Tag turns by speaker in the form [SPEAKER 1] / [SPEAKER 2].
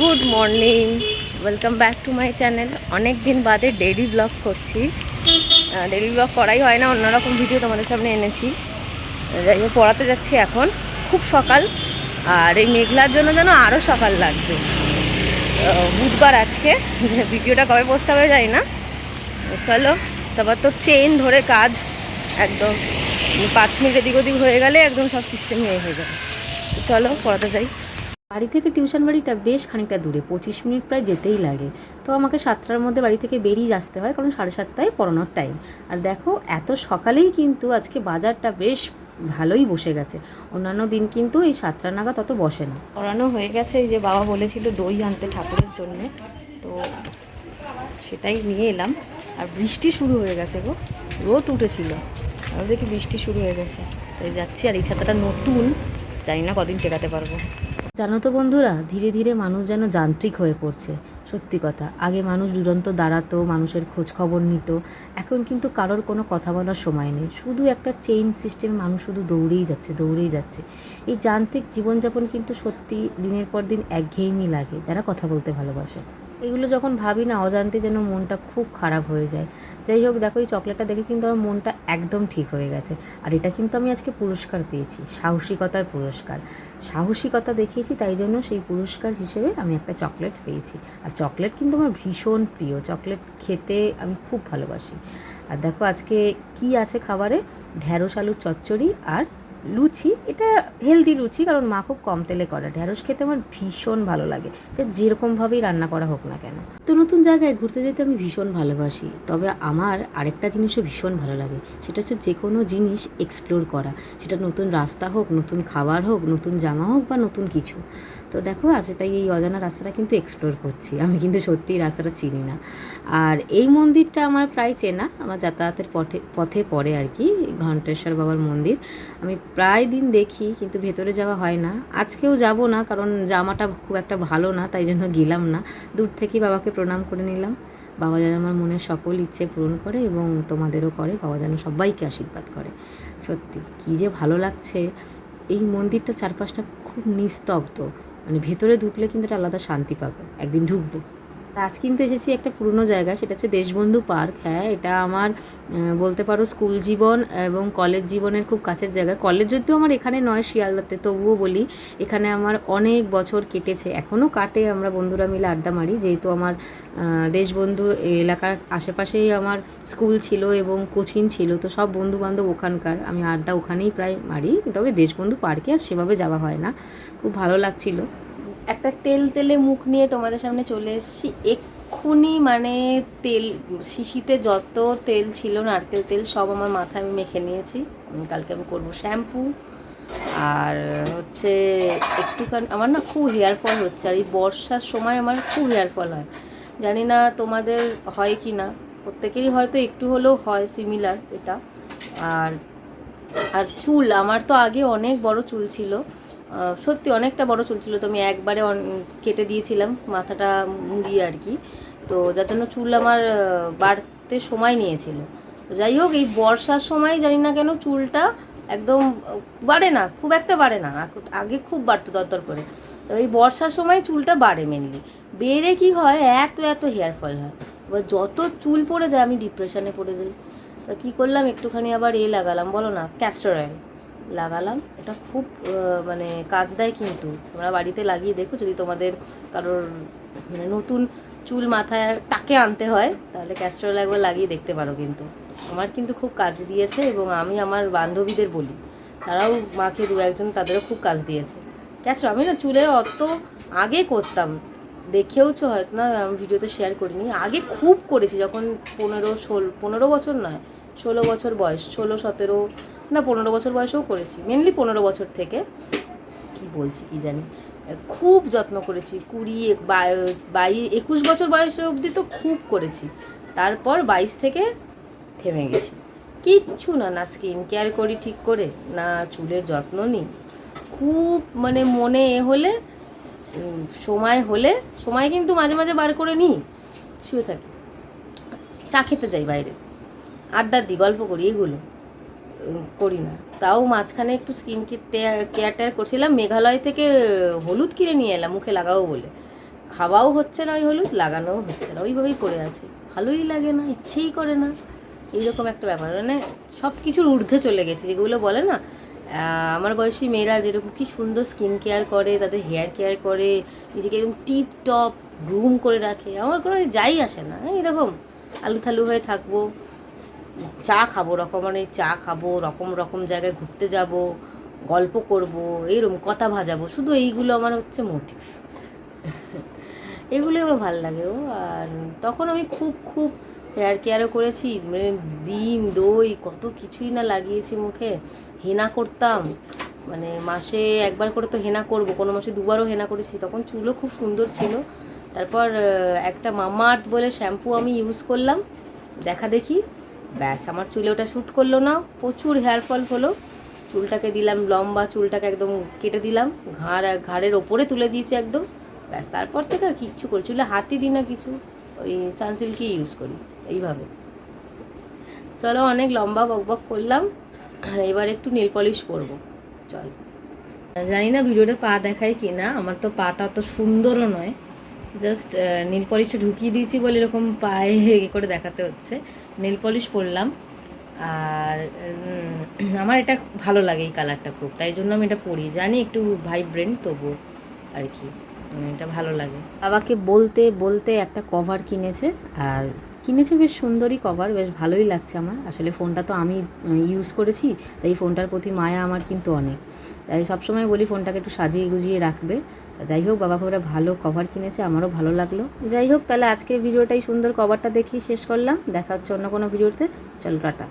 [SPEAKER 1] Good morning. Welcome back to my channel. অনেক দিন বাদে ডেইলি ব্লগ করছি। ডেইলি ব্লগ করাই হয় না, অন্যরকম ভিডিও তোমাদের সামনে এনেছি। যাই হোক, পড়াতে যাচ্ছি এখন। খুব সকাল, আর এই মেঘলার জন্য যেন আরও সকাল লাগছে। বুধবার আজকে। ভিডিওটা কবে পোস্ট হবে যাই না। চলো, তারপর তো চেন ধরে কাজ, একদম। পাঁচ মিনিট এদিক ওদিক হয়ে গেলে একদম সব সিস্টেম হয়ে হয়ে যাবে। চলো, পড়াতে যাই। বাড়ি থেকে টিউশন বাড়িটা বেশ খানিকটা দূরে, পঁচিশ মিনিট প্রায় যেতেই লাগে। তো আমাকে সাতটার মধ্যে বাড়ি থেকে বেরিয়ে আসতে হয়, কারণ সাড়ে সাতটায় পড়ানোর টাইম আর দেখো, এত সকালেই কিন্তু আজকে বাজারটা বেশ ভালোই বসে গেছে। অন্যান্য দিন কিন্তু এই সাতটা নাগাদ অত বসে না। পড়ানো হয়ে গেছে, এই যে বাবা বলেছিল দই আনতে ঠাকুরের জন্য। তো সেটাই নিয়ে এলাম। আর বৃষ্টি শুরু হয়ে গেছে গো, রোদ উঠেছিল। আর দেখি বৃষ্টি শুরু হয়ে গেছে। তাই যাচ্ছি, আর এই ছাতাটা নতুন, জানি না কদিন টেকাতে পারব। জানো তো বন্ধুরা, ধীরে ধীরে মানুষ যেন যান্ত্রিক হয়ে পড়ছে। সত্যি কথা, আগে মানুষ দুরন্ত দাঁড়াতো, মানুষের খোঁজ খবর নিত, এখন কিন্তু কারোর কোনো কথা বলার সময় নেই। শুধু একটা চেইন সিস্টেমে মানুষ শুধু দৌড়েই যাচ্ছে দৌড়েই যাচ্ছে। এই যান্ত্রিক জীবনযাপন কিন্তু সত্যি দিনের পর দিন একঘেয়েমি লাগে, যারা কথা বলতে ভালোবাসে। এগুলো যখন ভাবি না, অজান্তে যেন মনটা খুব খারাপ হয়ে যায়। যাই হোক, দেখো এই চকলেটটা দেখে কিন্তু আমার মনটা একদম ঠিক হয়ে গেছে। আর এটা কিন্তু আমি আজকে পুরস্কার পেয়েছি, সাহসিকতার পুরস্কার। সাহসিকতা দেখিয়েছি, তাই জন্য সেই পুরস্কার হিসেবে আমি একটা চকলেট পেয়েছি। আর চকলেট কিন্তু আমার ভীষণ প্রিয়। চকলেট খেতে আমি খুব ভালোবাসি। আর দেখো আজকে কি আছে খাবারে? ঢ্যাঁড়স আলুর চচ্চড়ি আর লুচি, এটা হেলদি লুচি, কারণ মা খুব কম তেলে করে। ঢ্যাঁড়স খেতে আমার ভীষণ ভালো লাগে। সে যেরকমভাবেই রান্না করা হোক না কেন। তো নতুন জায়গায় ঘুরতে যেতে আমি ভীষণ ভালোবাসি। তবে আমার আরেকটা জিনিসও ভীষণ ভালো লাগে, সেটা হচ্ছে যে কোনো জিনিস এক্সপ্লোর করা। সেটা নতুন রাস্তা হোক, নতুন খাবার হোক, নতুন জামা হোক বা নতুন কিছু। তো দেখো, আজ তাই এই অজানা রাস্তাটা কিন্তু এক্সপ্লোর করছি। আমি কিন্তু সত্যিই রাস্তাটা চিনি না। আর এই মন্দিরটা আমার প্রায় চেনা। আমার যাতায়াতের পথে পথে পড়ে আর কি ঘণ্টেশ্বর বাবার মন্দির। আমি প্রায় দিন দেখি, কিন্তু ভেতরে যাওয়া হয় না। আজকেও যাব না, কারণ জামাটা খুব একটা ভালো না, তাই জন্য গেলাম না। দূর থেকেই বাবাকে প্রণাম করে নিলাম। বাবা যেন আমার মনের সকল ইচ্ছে পূরণ করে এবং তোমাদেরও করে, বাবা যেন সবাইকে আশীর্বাদ করে। সত্যি, কী যে ভালো লাগছে। এই মন্দিরটা চারপাশটা খুব নিস্তব্ধ। মানে ভেতরে ঢুকলে কিন্তু একটা আলাদা শান্তি পাবে। একদিন ঢুকবো। আজ কিন্তু এসেছি একটা পুরনো জায়গা, সেটা হচ্ছে দেশবন্ধু পার্ক। হ্যাঁ এটা আমার বলতে পারো স্কুল জীবন এবং কলেজ জীবনের খুব কাছের জায়গা। কলেজ যদিও আমার এখানে নয় শিয়ালদাতে, তবুও বলি, এখানে আমার অনেক বছর কেটেছে। এখনও কাটে, আমরা বন্ধুরা মিলে আড্ডা মারি। যেহেতু আমার দেশবন্ধু এলাকার আশেপাশেই আমার স্কুল ছিল এবং কোচিং ছিল, তো সব বন্ধু বান্ধব ওখানকার। আমি আড্ডা ওখানেই প্রায় মারি। তবে দেশবন্ধু পার্কে আর সেভাবে যাওয়া হয় না। খুব ভালো লাগছিল। একটা তেল তেলে মুখ নিয়ে তোমাদের সামনে চলে এসেছি। এক্ষুনি মানে তেল, শিশিতে যত তেল ছিল, নারকেল তেল, সব আমার মাথায় আমি মেখে নিয়েছি। কালকে আমি করব শ্যাম্পু। আর হচ্ছে একটুখানি, আমার না খুব হেয়ার ফল হচ্ছে, আর এই বর্ষার সময় আমার খুব হেয়ার ফল হয়। জানি না তোমাদের হয় কি না, প্রত্যেকেরই হয়তো একটু হলেও হয় সিমিলার এটা। আর আর চুল, আমার তো আগে অনেক বড় চুল ছিল। সত্যি অনেকটা বড় চুল ছিল, তো আমি একবারে কেটে দিয়েছিলাম, মাথাটা মুড়িয়ে আর কি। তো যার জন্য চুল আমার বাড়তে সময় নিয়েছিল। যাই হোক, এই বর্ষার সময় জানি না কেন চুলটা একদম বাড়ে না, খুব একটা বাড়ে না, আগে খুব বাড়তো দরদর করে। তো এই বর্ষার সময় চুলটা বাড়ে মেনলি বেড়ে কি হয়, এত এত হেয়ার ফল হয়। এবার যত চুল পড়ে যায়, আমি ডিপ্রেশনে পড়ে যাই। তা কী করলাম, একটুখানি আবার এ লাগালাম, বলো না ক্যাস্টর অয়েল লাগালাম। এটা খুব মানে কাজ দেয় কিন্তু। তোমরা বাড়িতে লাগিয়ে দেখো, যদি তোমাদের কারোর মানে নতুন চুল মাথায় টাকে আনতে হয়, তাহলে ক্যাস্টর অয়েল একবার লাগিয়ে দেখতে পারো কিন্তু। আমার কিন্তু খুব কাজ দিয়েছে এবং আমি আমার বান্ধবীদের বলি, তারাও মাকে দু একজন তাদেরও খুব কাজ দিয়েছে। ক্যাস্টর আমি না চুলে অত আগে করতাম। দেখেওছো হয়তো না, আমি ভিডিওতে শেয়ার করিনি। আগে খুব করেছি, যখন পনেরো, ষোলো, পনেরো বছর নয়, ষোলো বছর বয়স, ষোলো, সতেরো না পনেরো বছর বয়সেও করেছি মেনলি পনেরো বছর থেকে। কি বলছি কি জানি? খুব যত্ন করেছি, কুড়ি বাই- একুশ বছর বয়সে অবধি তো খুব করেছি। তারপর বাইশ থেকে থেমে গেছি। কিচ্ছু না না স্কিন কেয়ার করি ঠিক করে, না চুলের যত্ন নিই। খুব মানে মনে এ হলে সময় হলে, সময় কিন্তু মাঝে মাঝে বার করে নিই, শুয়ে থাকি। চা খেতে যাই বাইরে। আড্ডা দিই, গল্প করি, এগুলো। করি না। তাও মাঝখানে একটু স্কিন কেয়ার টেয়ার করছিলাম। মেঘালয় থেকে হলুদ কিনে নিয়ে এলাম, মুখে লাগাবো বলে। খাওয়াও হচ্ছে না ওই হলুদ, লাগানোও হচ্ছে না। ওইভাবেই পড়ে আছে। ভালোই লাগে না, ইচ্ছেই করে না। এইরকম একটা ব্যাপার। মানে সব কিছুর ঊর্ধ্বে চলে গেছে। যেগুলো বলে না আমার বয়সী মেয়েরা যেরকম কি সুন্দর স্কিন কেয়ার করে, তাদের হেয়ার কেয়ার করে, নিজেকে একদম টিপ টপ গ্রুম করে রাখে। আমার কোনো যাই আসে না। এরকম, আলু থালু হয়ে থাকব। চা খাব রকমারি চা খাব, রকম রকম জায়গায় ঘুরতে যাব, গল্প করব, এইরকম কথা ভাজাবো, শুধু এইগুলো আমার হচ্ছে মোটিভ এগুলো আমার ভালো লাগে ও, আর তখন আমি খুব খুব হেয়ার কেয়ারও করেছি মানে ডিম, দই, কত কিছুই না লাগিয়েছি মুখে, হেনা করতাম মানে মাসে একবার করে তো হেনা করব, কোনো মাসে দুবারও হেনা করেছি, তখন চুলও খুব সুন্দর ছিল, তারপর একটা মামাআর্থ বলে শ্যাম্পু আমি ইউজ করলাম, দেখা দেখি ব্যাস, আমার চুলে ওটা শ্যুট করল না, প্রচুর হেয়ার ফল হলো। চুলটাকে দিলাম লম্বা, চুলটাকে একদম কেটে দিলাম, ঘাড়, ঘাড়ের ওপরে তুলে দিয়েছি একদম। ব্যাস, তারপর থেকে আর কিচ্ছু করি, চুলে হাতই দিই না কিছু, ওই সানসিল্কই ইউজ করি, এইভাবে। চলো, অনেক লম্বা বকবক করলাম, এবার একটু নেল পলিশ করব, চল। জানি না ভিডিওটা পা দেখায় কি না, আমার তো পাটা অত সুন্দরও নয় জাস্ট নীল পলিশটা ঢুকিয়ে দিয়েছি বলে এরকম পায়ে করে দেখাতে হচ্ছে। নীল পলিশ করলাম আর আমার এটা ভালো লাগে এই কালারটা খুব। তাই জন্য আমি এটা পরি। জানি একটু ভাইব্রেন্ট তবু আর কি। উম, এটা ভালো লাগে। বাবাকে বলতে বলতে একটা কভার কিনেছে। আর কিনেছে বেশ সুন্দরই কভার বেশ ভালোই লাগছে আমার। আসলে ফোনটা তো আমি ইউজ করেছি তাই ফোনটার প্রতি মায়া আমার কিন্তু অনেক। তাই সবসময় বলি ফোনটাকে একটু সাজিয়ে গুজিয়ে রাখবে। যাই হোক, বাবা খুব ভালো কভার কিনেছে, আমারও ভালো লাগল। যাই হোক, তাহলে আজকের ভিডিওটাই সুন্দর কভারটা দেখি শেষ করলাম। দেখা হচ্ছে অন্য কোনো ভিডিওতে। চলো, টাটা।